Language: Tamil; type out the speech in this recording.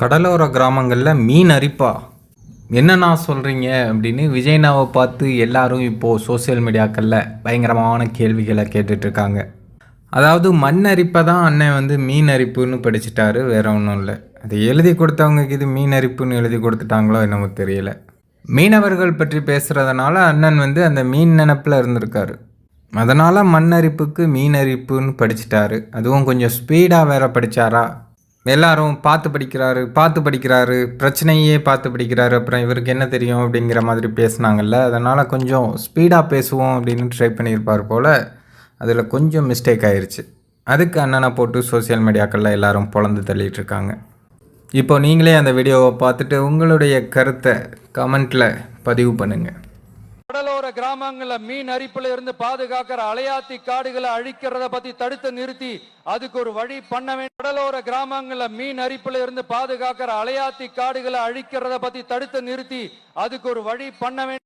கடலோர கிராமங்களில் மீன் அரிப்பா. என்னண்ணா சொல்கிறீங்க அப்படின்னு விஜய்னாவை பார்த்து எல்லாரும் இப்போது சோஷியல் மீடியாக்களில் பயங்கரமான கேள்விகளை கேட்டுட்ருக்காங்க அதாவது மண் அரிப்பை தான் அண்ணன் வந்து மீன் அரிப்புன்னு படிச்சிட்டாரு வேற ஒன்றும் இல்லை. அது எழுதி கொடுத்தவங்களுக்கு இது மீன் அரிப்புன்னு எழுதி கொடுத்துட்டாங்களோ என்னமோ தெரியல. மீனவர்கள் பற்றி பேசுகிறதுனால அண்ணன் வந்து அந்த மீன் நினப்பில் இருந்திருக்காரு. அதனால் மண் அரிப்புக்கு மீன் அரிப்புன்னு படிச்சிட்டாரு. அதுவும் கொஞ்சம் ஸ்பீடாக வேற படிச்சாரா? எல்லாரும் பார்த்து படிக்கிறாரு பார்த்து படிக்கிறாரு பிரச்சனையே பார்த்து படிக்கிறாரு. அப்புறம் இவருக்கு என்ன தெரியும் அப்படிங்கிற மாதிரி பேசுனாங்கல்ல. அதனால் கொஞ்சம் ஸ்பீடாக பேசுவோம் அப்படின்னு ட்ரை பண்ணியிருப்பார் போல். அதில் கொஞ்சம் மிஸ்டேக் ஆயிடுச்சு அதுக்கு அண்ணனை போட்டு சோஷியல் மீடியாக்களில் எல்லாரும் பொழந்து தள்ளிட்டு இருக்காங்க இப்போ நீங்களே அந்த வீடியோவை பார்த்துட்டு உங்களுடைய கருத்தை கமெண்ட்டில் பதிவு பண்ணுங்கள் கிராமங்கள்ல மீன் அரிப்புல இருந்து பாதுகாக்கிற அலையாத்தி காடுகளை அழிக்கிறத பத்தி தடுத்து நிறுத்தி அதுக்கு ஒரு வழி பண்ண வேண்டும் கடலோர கிராமங்கள்ல மீன் அரிப்புல இருந்து பாதுகாக்கிற அலையாத்தி காடுகளை அழிக்கிறத பத்தி தடுத்து நிறுத்தி அதுக்கு ஒரு வழி பண்ண வேண்டும்